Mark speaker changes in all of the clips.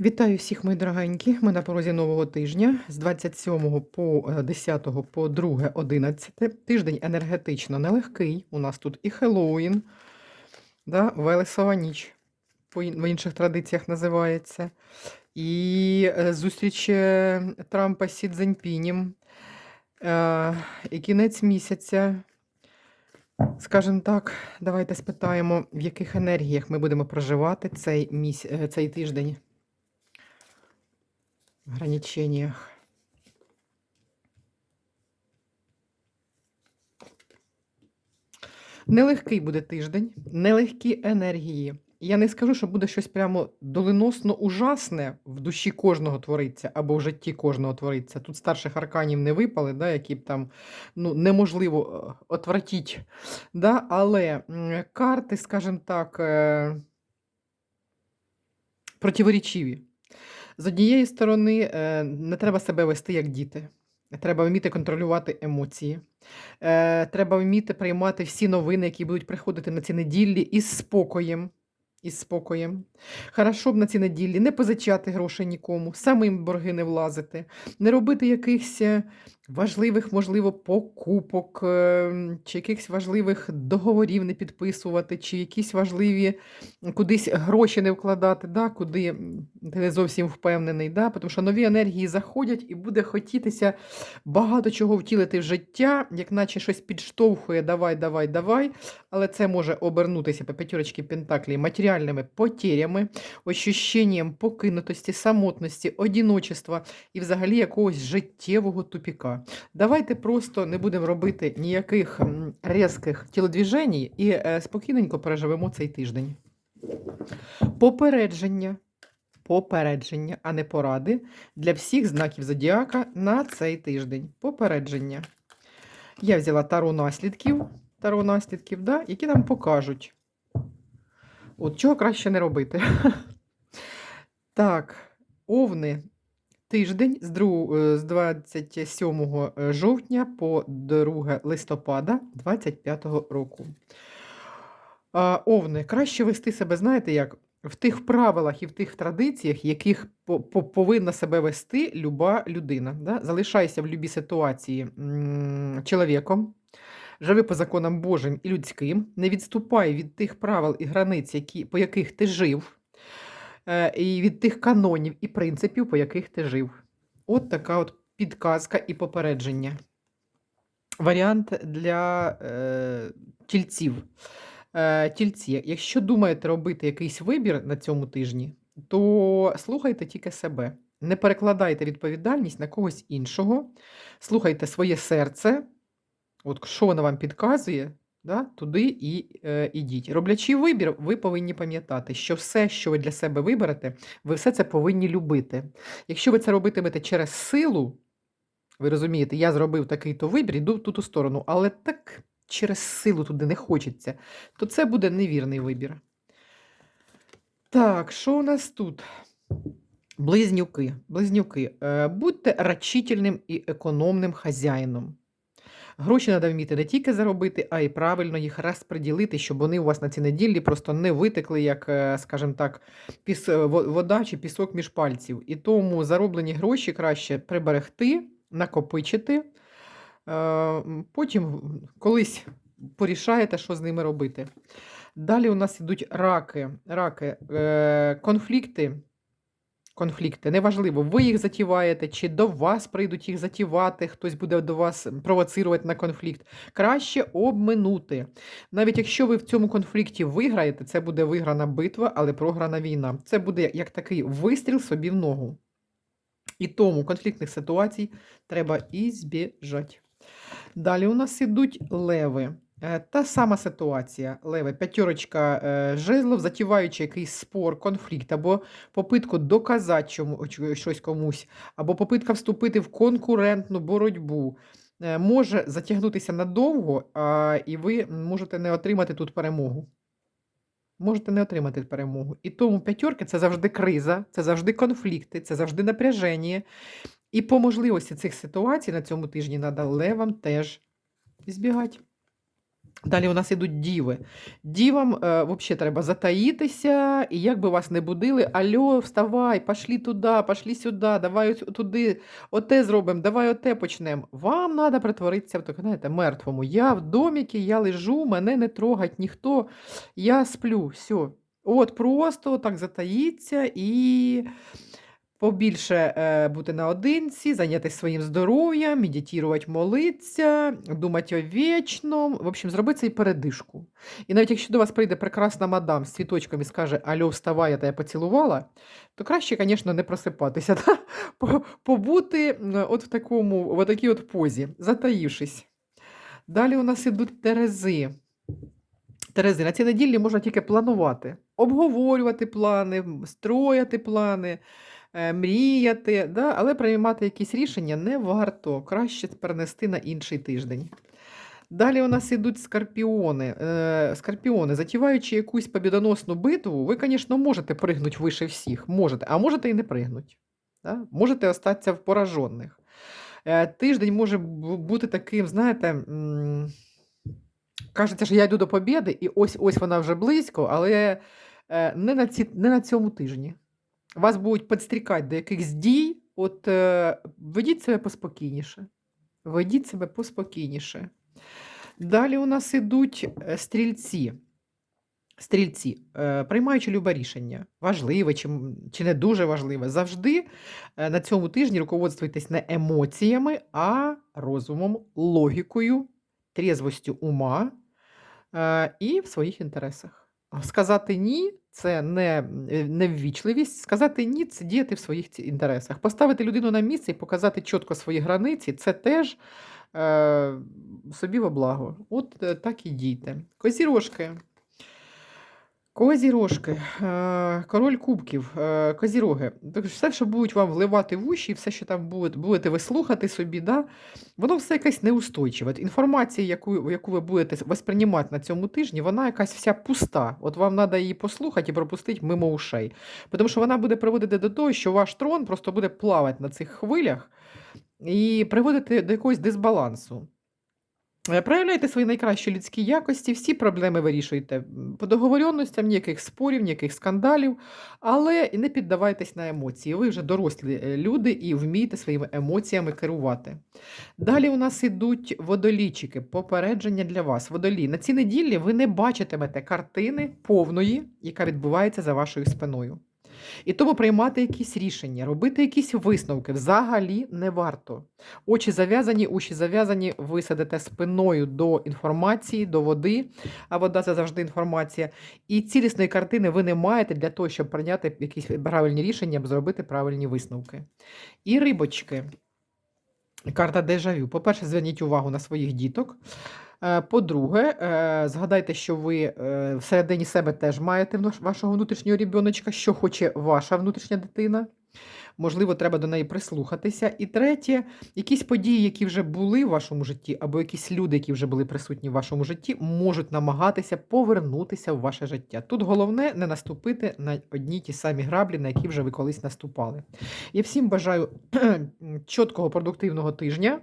Speaker 1: Вітаю всіх, мої дорогенькі. Ми на порозі нового тижня з 27 по е, 10 по 2, 11. Тиждень енергетично нелегкий. У нас тут і Хеллоуін, да, Велесова ніч в інших традиціях називається. І е, зустріч е, Трампа з Сі Цзіньпінем. Е, І кінець місяця. Скажімо так, давайте спитаємо, в яких енергіях ми будемо проживати цей, міс... е, цей тиждень. Ограничениях. Нелегкий буде тиждень, нелегкі енергії. Я не скажу, що буде щось прямо доленосно ужасне в душі кожного твориться або в житті кожного твориться. Тут старших арканів не випали, да, які б там ну, неможливо е, отвратіть. Да? Але карти, скажімо так, е, противоречиві. З однієї сторони, е, не треба себе вести як діти. Треба вміти контролювати емоції. Е, Треба вміти приймати всі новини, які будуть приходити на ці неділі із спокоєм. Із спокоєм. Хорошо б на ці неділі не позичати грошей нікому, самим борги не влазити, не робити якихось е, важливих, можливо, покупок, е, чи якихось важливих договорів не підписувати, чи якісь важливі кудись гроші не вкладати, да, куди ти не зовсім впевнений. Да, тому що нові енергії заходять і буде хотітися багато чого втілити в життя, як наче щось підштовхує, давай, давай, давай. Але це може обернутися по п'ятірочці Пентаклі матеріальними потерями, ощущенням покинутості, самотності, одіночества і взагалі якогось життєвого тупіка. Давайте просто не будемо робити ніяких різких тілодвіжень і е, спокійненько переживемо цей тиждень. Попередження. Попередження, а не поради для всіх знаків зодіака на цей тиждень. Попередження. Я взяла таро наслідків, таро наслідків, да, які нам покажуть, от чого краще не робити. Так, овни. Тиждень з, дру- е, з 27 жовтня по 2 листопада 25 року. Овни, краще вести себе, знаєте, як в тих правилах і в тих традиціях, яких по- по- повинна себе вести люба людина. Да? Залишайся в любій ситуації чоловіком, живи по законам Божим і людським, не відступай від тих правил і границь, які, по яких ти жив, е, і від тих канонів і принципів, по яких ти жив. От така от підказка і попередження. Варіант для е, тільців. Е, тільці, якщо думаєте робити якийсь вибір на цьому тижні, то слухайте тільки себе. Не перекладайте відповідальність на когось іншого. Слухайте своє серце, от що воно вам підказує, да, туди і е, ідіть. Роблячи вибір, ви повинні пам'ятати, що все, що ви для себе виберете, ви все це повинні любити. Якщо ви це робитимете через силу, ви розумієте, я зробив такий-то вибір, іду в ту сторону, але так через силу туди не хочеться, то це буде невірний вибір. Так, що у нас тут? Близнюки. Близнюки. Е, будьте рачительним і економним хазяїном. Гроші треба вміти не тільки заробити, а й правильно їх розподілити, щоб вони у вас на ці неділі просто не витекли, як, е, скажімо так, піс... е, вода чи пісок між пальців. І тому зароблені гроші краще приберегти, накопичити. Е, Потім колись порішаєте, що з ними робити. Далі у нас ідуть раки. раки конфлікти. Конфлікти, неважливо, ви їх затіваєте, чи до вас прийдуть їх затівати, хтось буде до вас провоцирувати на конфлікт. Краще обминути. Навіть якщо ви в цьому конфлікті виграєте, це буде виграна битва, але програна війна. Це буде як такий вистріл собі в ногу. І тому конфліктних ситуацій треба ізбіжати. Далі у нас ідуть леви. Е, Та сама ситуація. Леви, п'ятерочка е, жезлов, затіваючи якийсь спор, конфлікт, або попитку доказати чому, щось комусь, або попитка вступити в конкурентну боротьбу. е, Може затягнутися надовго, і ви можете не отримати тут перемогу. Можете не отримати перемогу. І тому п'ятерки це завжди криза, це завжди конфлікти, це завжди напряження. І по можливості цих ситуацій на цьому тижні треба левам теж збігати. Далі у нас ідуть діви. Дівам е, взагалі треба затаїтися, і як би вас не будили, альо, вставай, пошлі туди, пошлі сюди, давай туди, оте зробимо, давай оте почнемо. Вам треба притворитися в так, знаєте, мертвому. Я в доміки, я лежу, мене не трогать ніхто, я сплю. Все. От просто так затаїться і побільше е, бути наодинці, зайнятися своїм здоров'ям, медитувати, молитися, думати о вічному. В общем, зробити цей передишку. І навіть якщо до вас прийде прекрасна мадам з цвіточком і скаже Альо, вставай, я тебе поцілувала, то краще, звісно, не просипатися, та? Побути от в такому, в такій от позі, затаївшись. Далі у нас ідуть терези. Терези, на цій неділі можна тільки планувати, обговорювати плани, строяти плани, мріяти, да? але приймати якісь рішення не варто. Краще перенести на інший тиждень. Далі у нас ідуть скорпіони. Е, скорпіони, затіваючи якусь побідоносну битву, ви, звісно, можете пригнути вище всіх, можете, а можете і не пригнути. Да? Можете остатися в поражених. Е, тиждень може бути таким, знаєте, кажеться, що я йду до побєди, і ось ось вона вже близько, але е, не на, ці, не на цьому тижні. Вас будуть підстрікати до якихось дій, от е, ведіть себе поспокійніше. Ведіть себе поспокійніше. Далі у нас ідуть е, стрільці. Стрільці, е, приймаючи любе рішення, важливе чи, чи не дуже важливе, завжди е, на цьому тижні руководствуйтесь не емоціями, а розумом, логікою, трізвостю ума і в своїх інтересах. Сказати ні це не е, неввічливість, сказати ні це діяти в своїх інтересах. Поставити людину на місце і показати чітко свої границі це теж е, собі во благо. От е, так і дійте. Козірожки. Козірожки, е, король кубків, е, козіроги. Все, що будуть вам вливати в уші, все, що там будете ви слухати собі, да? воно все якесь неустойчиве. Інформація, яку, яку ви будете восприймати на цьому тижні, вона якась вся пуста. От вам треба її послухати і пропустити мимо ушей. Тому що вона буде приводити до того, що ваш трон просто буде плавати на цих хвилях і приводити до якогось дисбалансу. Е, Проявляйте свої найкращі людські якості, всі проблеми вирішуйте по договоренностям, ніяких спорів, ніяких скандалів, але не піддавайтесь на емоції. Ви вже дорослі е, люди і вмієте своїми емоціями керувати. Далі у нас ідуть водолійчики, попередження для вас. Водолій, на цій неділі ви не бачитимете картини повної, яка відбувається за вашою спиною. І тому приймати якісь рішення, робити якісь висновки взагалі не варто. Очі зав'язані, уші зав'язані, ви сидите спиною до інформації, до води, а вода це завжди інформація. І цілісної картини ви не маєте для того, щоб прийняти якісь правильні рішення, зробити правильні висновки. І рибочки. Карта дежавю. По-перше, зверніть увагу на своїх діток. Е, По-друге, е, згадайте, що ви е, всередині себе теж маєте вашого внутрішнього ребеночка, що хоче ваша внутрішня дитина. Можливо, треба до неї прислухатися. І третє, якісь події, які вже були в вашому житті, або якісь люди, які вже були присутні в вашому житті, можуть намагатися повернутися в ваше життя. Тут головне не наступити на одні ті самі граблі, на які вже ви колись наступали. Я всім бажаю чіткого продуктивного тижня.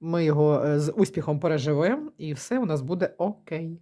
Speaker 1: Ми його е, з успіхом переживемо, і все у нас буде окей.